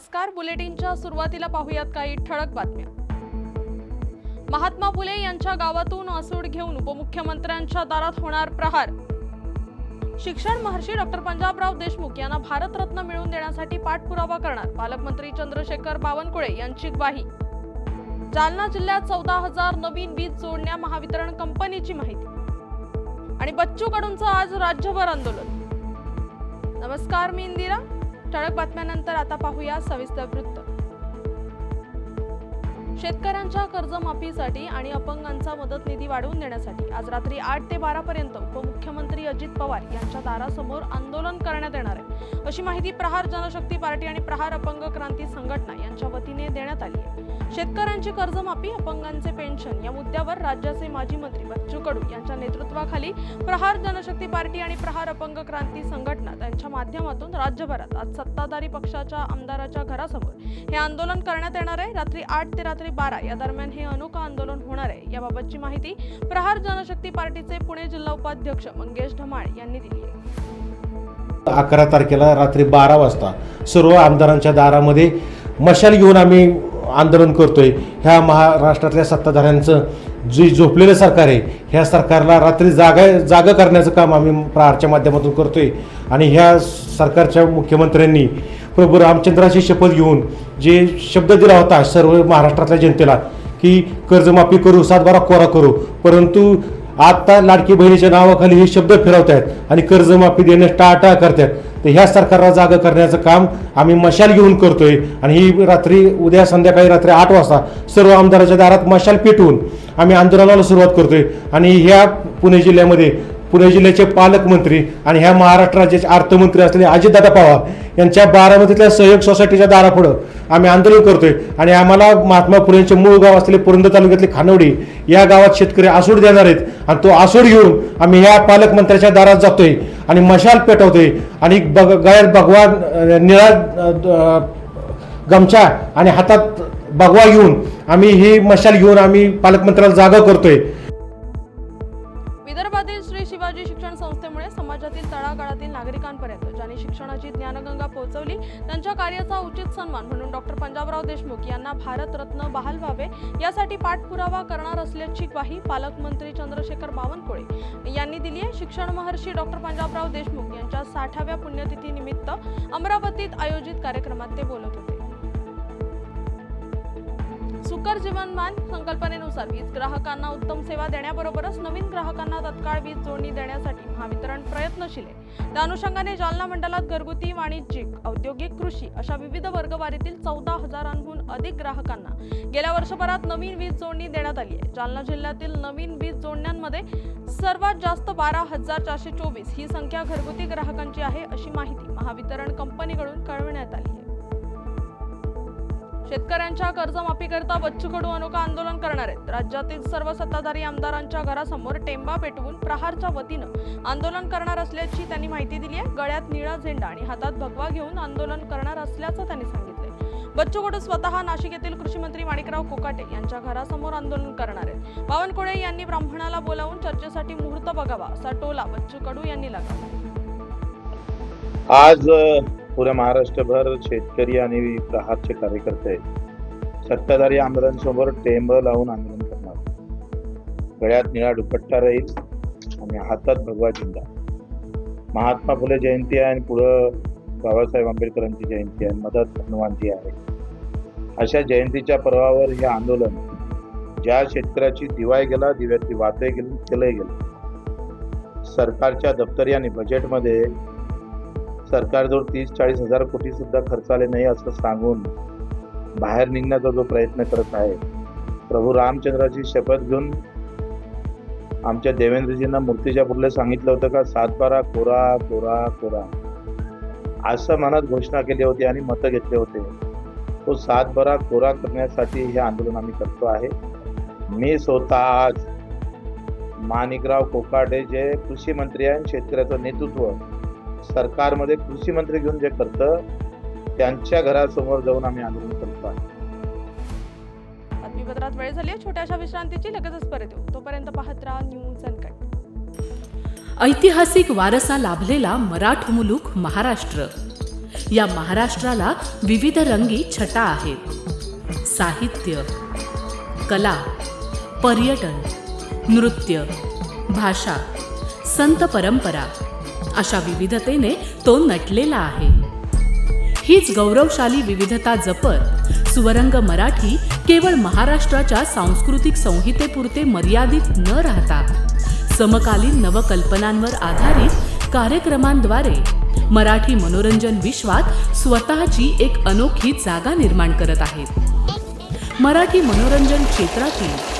नमस्कार बुलेटिनच्या सुरुवातीला पाहूयात काही ठळक बातम्या. महात्मा फुले यांच्या गावातून आसूड घेऊन उपमुख्यमंत्र्यांच्या दारात होणार प्रहार. शिक्षण महर्षी डॉक्टर पंजाबराव देशमुख यांना भारतरत्न मिळवून देण्यासाठी पाठपुरावा करणार पालकमंत्री चंद्रशेखर बावनकुळे यांची ग्वाही. जालना जिल्ह्यात चौदा हजार नवीन वीज जोडण्या महावितरण कंपनीची माहिती. आणि बच्चू कडूंचं आज राज्यभर आंदोलन. नमस्कार मी इंदिरा. ठळक बातम्यानंतर आता पाहूया सविस्तर वृत्त. शेतकऱ्यांच्या कर्जमाफीसाठी आणि अपंगांचा मदत निधी वाढवून देण्यासाठी आज रात्री आठ ते बारा पर्यंत उपमुख्यमंत्री अजित पवार यांच्या दारासमोर आंदोलन करण्यात येणार आहे. अशी माहिती प्रहार जनशक्ती पार्टी आणि प्रहार अपंग क्रांती संघटना यांच्या वतीने देण्यात आली आहे. शेतकऱ्यांची कर्जमाफी अपंगांचे पेन्शन या मुद्द्यावर राज्याचे माजी मंत्री बच्चू कडू यांच्या नेतृत्वाखाली प्रहार जनशक्ती पार्टी आणि प्रहार अपंग क्रांती संघटना त्यांच्या माध्यमातून राज्यभरात आज सत्ताधारी पक्षाच्या आमदाराच्या घरासमोर हे आंदोलन करण्यात येणार आहे. रात्री आठ ते रात्री बारा या दरम्यान हे अनोखं आंदोलन होणार आहे. याबाबतची माहिती प्रहार जनशक्ती पार्टीचे पुणे जिल्हा उपाध्यक्ष मंगेश ढमाळ यांनी दिली आहे. अकरा तारखेला रात्री बारा वाजता सर्व आमदारांच्या दारामध्ये मशाल घेऊन आम्ही आंदोलन करतोय. ह्या महाराष्ट्रातल्या सत्ताधाऱ्यांचं जे झोपलेलं सरकार आहे ह्या सरकारला रात्री जागा जागा करण्याचं काम आम्ही प्रहारच्या माध्यमातून करतोय. आणि ह्या सरकारच्या मुख्यमंत्र्यांनी प्रभू रामचंद्राची शपथ घेऊन जे शब्द दिला होता सर्व महाराष्ट्रातल्या जनतेला की कर्जमाफी करू सातबारा कोरा करू परंतु आता लाडकी बहिणीच्या नावाखाली हे शब्द फिरवत आहेत आणि कर्जमाफी देण्यास टाळाटाळ करतायत. तर ह्या सरकारला जागा करण्याचं काम आम्ही मशाल घेऊन करतोय आणि ही रात्री उद्या संध्याकाळी रात्री आठ वाजता सर्व आमदाराच्या दारात मशाल पेटवून आम्ही आंदोलनाला सुरुवात करतोय. आणि ह्या पुणे जिल्ह्यामध्ये पुणे जिल्ह्याचे पालकमंत्री आणि ह्या महाराष्ट्र राज्याचे अर्थमंत्री असलेले अजितदादा पवार यांच्या बारामतीतल्या सहयोग सोसायटीच्या दारापुढं आम्ही आंदोलन करतोय. आणि आम्हाला महात्मा फुलेंचे मूळ गाव असलेले पुरंदर तालुक्यातले खानवडी या गावात शेतकरी आसूड देणार आहेत आणि तो आसूड घेऊन आम्ही ह्या पालकमंत्र्याच्या दारात जातोय आणि मशाल पेटवतोय. आणि बग गळ्यात भगवान निळा गमछा आणि हातात भगवा घेऊन आम्ही ही मशाल घेऊन आम्ही पालकमंत्र्याला जागा करतोय. विदर्भातील श्री शिवाजी शिक्षण संस्थेमुळे समाजातील तळागाळातील नागरिकांपर्यंत ज्यांनी शिक्षणाची ज्ञानगंगा पोहोचवली त्यांच्या कार्याचा उचित सन्मान म्हणून डॉक्टर पंजाबराव देशमुख यांना भारतरत्न बहाल व्हावे यासाठी पाठपुरावा करणार असल्याची ग्वाही पालकमंत्री चंद्रशेखर बावनकुळे यांनी दिली आहे. शिक्षण महर्षी डॉक्टर पंजाबराव देशमुख यांच्या साठाव्या पुण्यतिथीनिमित्त अमरावतीत आयोजित कार्यक्रमात ते बोलत होते. सुकर जीवनमान संकल्पनेनुसार वीज ग्राहकांना उत्तम सेवा देण्याबरोबरच नवीन ग्राहकांना तत्काळ वीज जोडणी देण्यासाठी महावितरण प्रयत्नशील आहे. त्या अनुषंगाने जालना मंडळात घरगुती वाणिज्यिक औद्योगिक कृषी अशा विविध वर्गवारीतील चौदा हजारांहून अधिक ग्राहकांना गेल्या वर्षभरात नवीन वीज जोडणी देण्यात आली आहे. जालना जिल्ह्यातील नवीन वीज जोडण्यांमध्ये सर्वात जास्त बारा हजार चारशे चोवीस ही संख्या घरगुती ग्राहकांची आहे अशी माहिती महावितरण कंपनीकडून कळविण्यात आली आहे. शेतकऱ्यांच्या कर्जमाफीकरता बच्चू कडू अनोखा आंदोलन करणार आहेत. राज्यातील सर्व सत्ताधारी आमदारांच्या घरासमोर टेंबा पेटवून प्रहारच्या वतीनं आंदोलन करणार असल्याची त्यांनी माहिती दिली आहे. गळ्यात निळा झेंडा आणि हातात भगवा घेऊन आंदोलन करणार असल्याचं त्यांनी सांगितलं बच्चू कडू स्वतः नाशिक येथील कृषी मंत्री माणिकराव कोकाटे यांच्या घरासमोर आंदोलन करणार आहेत. बावनकुळे यांनी ब्राह्मणाला बोलावून चर्चेसाठी मुहूर्त बघावा असा टोला बच्चू कडू यांनी लगावला. आज पुऱ्या महाराष्ट्रभर शेतकरी आणि प्रहारचे कार्यकर्ते सत्ताधारी आमदारांसमोर टेंब लावून आंदोलन करणार. गळ्यात निळा दुपट्टा राहील आणि हातात भगवा झेंडा. महात्मा फुले जयंती आहे आणि पुढं बाबासाहेब आंबेडकरांची जयंती आहे. मदत हनुमानजी आहे. अशा जयंतीच्या पर्वावर हे आंदोलन ज्या शेतकऱ्याची दिवाय गेला दिव्यातली वाते गेली केलंय गेलं. सरकारच्या दफ्तरी आणि बजेटमध्ये सरकारजवळ तीस चाळीस हजार कोटी सुद्धा खर्च आले नाही असं सांगून बाहेर निघण्याचा जो प्रयत्न करत आहे प्रभू रामचंद्राची शपथ घेऊन आमच्या देवेंद्रजींना मूर्तिजापूरला सांगितलं होतं का सातबारा कोरा कोरा कोरा. असं मनात घोषणा केली होती आणि मतं घेतले होते. तो सातबारा कोरा करण्यासाठी हे आंदोलन आम्ही करतो आहे. मी स्वतः आज माणिकराव कोकाडे जे कृषी मंत्री आहे शेतकऱ्याचं नेतृत्व सरकारमध्ये कृषी मंत्री घेऊन जे करतं त्यांच्या घरासमोर जाऊन आम्ही आंदोलन करतो आहे. बातमीपत्रात वेळ झाली आहे. छोट्याशा विश्रांतीची लगेचच परत येऊ. तोपर्यंत पाहत राहा न्यूज अनकट ऐतिहासिक वारसा लाभलेला मराठ मुलूक महाराष्ट्र. या महाराष्ट्राला विविध रंगी छटा आहेत. साहित्य कला पर्यटन नृत्य भाषा संत परंपरा अशा विविधतेने तो नटलेला आहे. हीच गौरवशाली विविधता जपत सुवरंग मराठी केवळ महाराष्ट्राच्या सांस्कृतिक संहितेपुरते मर्यादित न राहता समकालीन नवकल्पनांवर आधारित कार्यक्रमांद्वारे मराठी मनोरंजन विश्वात स्वतःची एक अनोखी जागा निर्माण करत आहेत. मराठी मनोरंजन क्षेत्रातील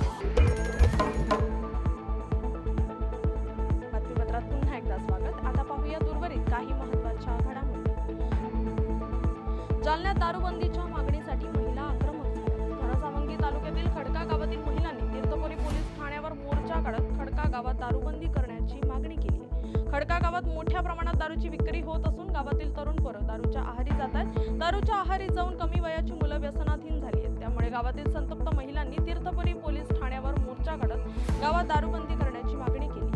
गावात दारूबंदी करण्याची मागणी केली खडका गावात मोठ्या प्रमाणात दारूची विक्री होत असून गावातील तरुण पोरं दारूच्या आहारी जात आहेत. दारूच्या आहारी जाऊन कमी वयाची मुलं व्यसनाधीन झाली आहेत. त्यामुळे गावातील संतप्त महिलांनी तीर्थपुरी पोलीस ठाण्यावर मोर्चा काढत गावात दारूबंदी करण्याची मागणी केली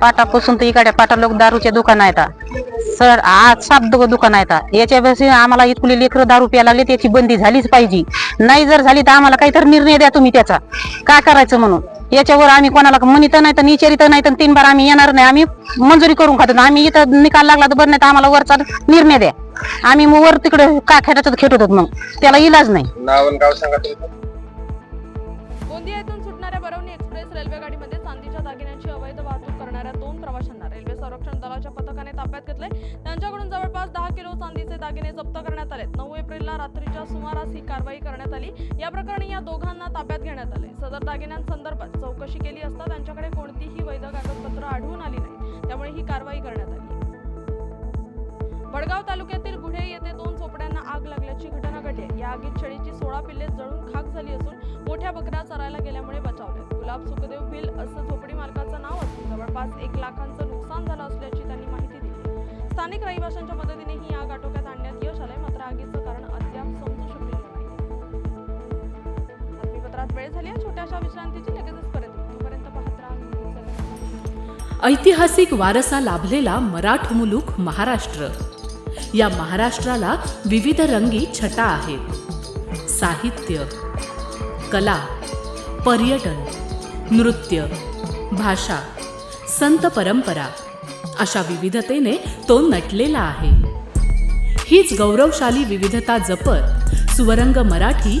पाटापासून तर इकडे पाटा लोक दारूचे दुकान आहेत. सर आज सात दुकान आहेत. याच्या आम्हाला इथली लेकरं दारू प्यायला लागले त्याची बंदी झालीच पाहिजे. नाही जर झाली तर आम्हाला काहीतरी निर्णय द्या तुम्ही त्याचा. काय करायचं म्हणून? याच्यावर आम्ही कोणाला म्हणित नाही तर विचारित नाही तर तीन बार आम्ही येणार नाही. आम्ही मंजुरी करून खातो. आम्ही इथं निकाल लागला तर बरं नाही तर आम्हाला वरचा निर्णय द्या. आम्ही मग वर तिकडे काय खेळायचं खेळत होतो मग? त्याला इलाज नाही. गोंदिया येथून सुटणाऱ्या बरवणी एक्सप्रेस रेल्वे गाडीमध्ये चांदीच्या दागिन्यांची अवैध वाहतूक करणाऱ्या दोन प्रवाशांना रेल्वे संरक्षण दलाच्या पथकाने ताब्यात घेतले त्यांच्याकडून जवळपास दहा किलो चांदीचे दागिने जप्त करण्यात आले नऊ एप्रिलला रात्रीच्या सुमारास ही कारवाई करण्यात आली. या प्रकरणी या दोघांना ताब्यात घेण्यात आले. सदर दागिन्यांसंदर्भात चौकशी केली असता त्यांच्याकडे कोणतीही वैध कागदपत्र आढळून आली नाही त्यामुळे ही कारवाई करण्यात आली. वडगाव तालुक्यातील गुढे येथे दोन झोपड्यांना आग लागल्याची घटना घडली या आगीत शेळीची सोळा पिल्ले जळून खाक झाली असून मोठ्या बकऱ्या चरायला गेल्यामुळे बचावले गुलाब सुखदेव भिल असं झोपडी मालकाचं नाव असून जवळपास एक लाखांचं नुकसान झालं असल्याची त्यांनी माहिती दिली स्थानिक रहिवाशांच्या मदतीने ही आग आटोक्यात आणली विश्रांतीची लगेचच परत तोपर्यंत पाहत राहा ऐतिहासिक वारसा लाभलेला मराठ मुलूक महाराष्ट्र. या महाराष्ट्राला विविध रंगी छटा आहेत. साहित्य कला पर्यटन नृत्य भाषा संत परंपरा अशा विविधतेने तो नटलेला आहे. हीच गौरवशाली विविधता जपत सुवरंग मराठी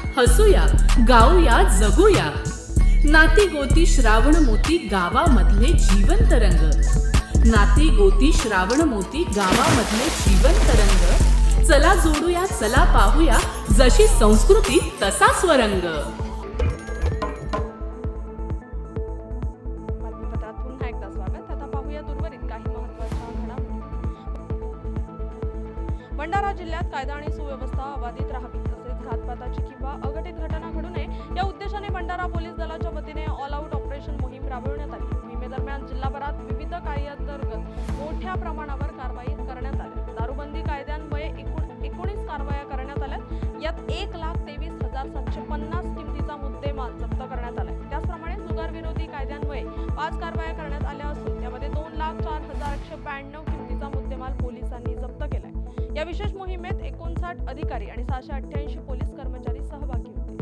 हसूया गाऊया जगूया. नाती गोती श्रावण मोती गावामधले जीवन तरंग नाती गोती श्रावण मोती गावामधले जीवन तरंग चला जोडूया चला पाहूया जशी संस्कृती तसा स्वरंग. काही भंडारा जिल्ह्यात कायदा आणि सुव्यवस्था अबाधित राहावी. घातपाताची किंवा अघटित घटना घडू नये या उद्देशाने भंडारा पोलीस दलाच्या वतीने ऑल आऊट ऑपरेशन मोहीम राबविण्यात आली. मोहिमेदरम्यान जिल्हाभरात विविध कार्याअंतर्गत मोठ्या प्रमाणावर कारवाई करण्यात आल्या. दारूबंदी कायद्यान्वये एकूण एकोणीस कारवाया करण्यात आल्या यात एक लाख तेवीस हजार सातशे पन्नास किमतीचा मुद्देमाल जप्त करण्यात आला त्याचप्रमाणे जुगार विरोधी कायद्यान्वये पाच कारवाया करण्यात आल्या असून त्यामध्ये दोन लाख चार हजार एकशे ब्याण्णव किमतीचा मुद्देमाल पोलिसांनी जप्त केलाय. या विशेष मोहिमेत अधिकारी आणि सहाशे अठ्ठ्याऐंशी पोलीस कर्मचारी सहभागी होते.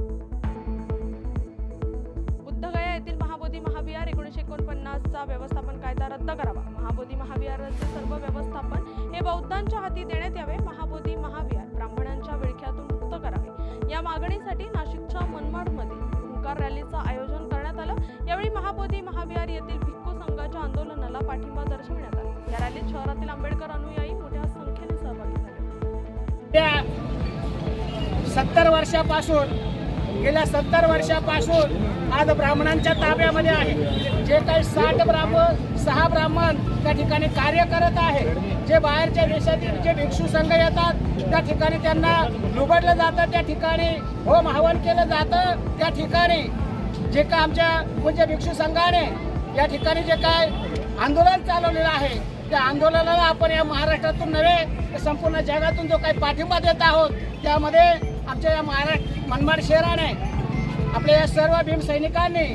बुद्धगया येथील महाबोधी महाविहार एकोणीसशे एकोणपन्नासचा व्यवस्थापन कायदा रद्द करावा. महाबोधी महाविहाराचे सर्व व्यवस्थापन हे बौद्धांच्या हाती देण्यात यावे. महाबोधी महाविहार ब्राह्मणांच्या विळख्यातून मुक्त करावे. या मागणीसाठी नाशिकच्या मनमाडमध्ये हुंकार रॅलीचं आयोजन करण्यात आलं. यावेळी महाबोधी महाविहार येथील भिक्खू संघाच्या आंदोलनाला पाठिंबा दर्शविण्यात आला. या रॅलीत शहरातील आंबेडकर अनुयायी मोठ्या त्या सत्तर वर्षापासून गेल्या सत्तर वर्षापासून आज ब्राह्मणांच्या ताब्यामध्ये आहे. जे काही साठ ब्राह्मण सहा ब्राह्मण त्या ठिकाणी कार्य करत आहे जे बाहेरच्या देशातील जे भिक्षू संघ येतात त्या ठिकाणी त्यांना लुबडलं जातं त्या ठिकाणी होम हवन केलं जातं त्या ठिकाणी जे काय आमच्या म्हणजे भिक्षू संघाने या ठिकाणी जे काय आंदोलन चालवलेलं आहे त्या आंदोलनाला आपण या महाराष्ट्रातून नव्हे तर संपूर्ण जगातून जो काही पाठिंबा देत आहोत त्यामध्ये आमच्या या महाराष्ट्र मनमाड शहराने आपल्या या सर्व भीम सैनिकांनी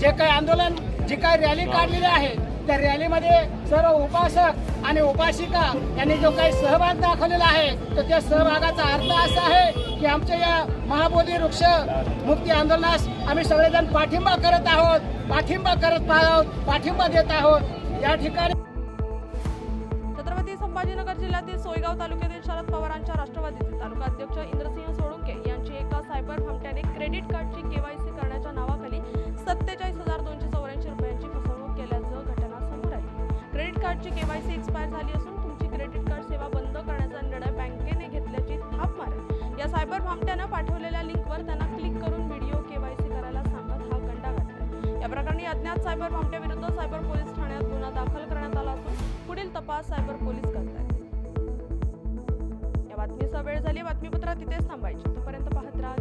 जे काही आंदोलन जी काही रॅली काढलेली आहे त्या रॅलीमध्ये सर्व उपासक आणि उपासिका यांनी जो काही सहभाग दाखवलेला आहे तर त्या सहभागाचा अर्थ असा आहे की आमच्या या महाबोधी वृक्ष मुक्ती आंदोलनास आम्ही सगळेजण पाठिंबा करत आहोत पाठिंबा करत आहोत पाठिंबा देत आहोत. या ठिकाणी संभाजीनगर जिल्ह्यातील सोयगाव तालुक्यातील शरद पवारांच्या राष्ट्रवादीचे तालुका अध्यक्ष इंद्रसिंह सोळुंके यांची एका सायबर फमट्याने क्रेडिट कार्डची केवायसी करण्याच्या नावाखाली सत्तेचाळीस हजार दोनशे चौऱ्याऐंशी रुपयांची फसवणूक केल्याचं घटना समोर आली. क्रेडिट कार्डची केवायसी एक्सपायर झाली असून तुमची क्रेडिट कार्ड सेवा बंद करण्याचा निर्णय बँकेने घेतल्याची थाप मारत या सायबर भामट्यानं पाठवलेल्या लिंकवर त्यांना क्लिक करून व्हिडिओ केवायसी करायला सांगत हा गंडा घातला या प्रकरणी अज्ञात सायबर भामट्याविरुद्ध सायबर पोलीस ठाण्यात गुन्हा दाखल करण्यात आला असून पुढील तपास सायबर पोलीस करत आहेत या बातमीचा वेळ झाली. बातमीपत्रात तिथेच थांबायची. तोपर्यंत पाहत राहा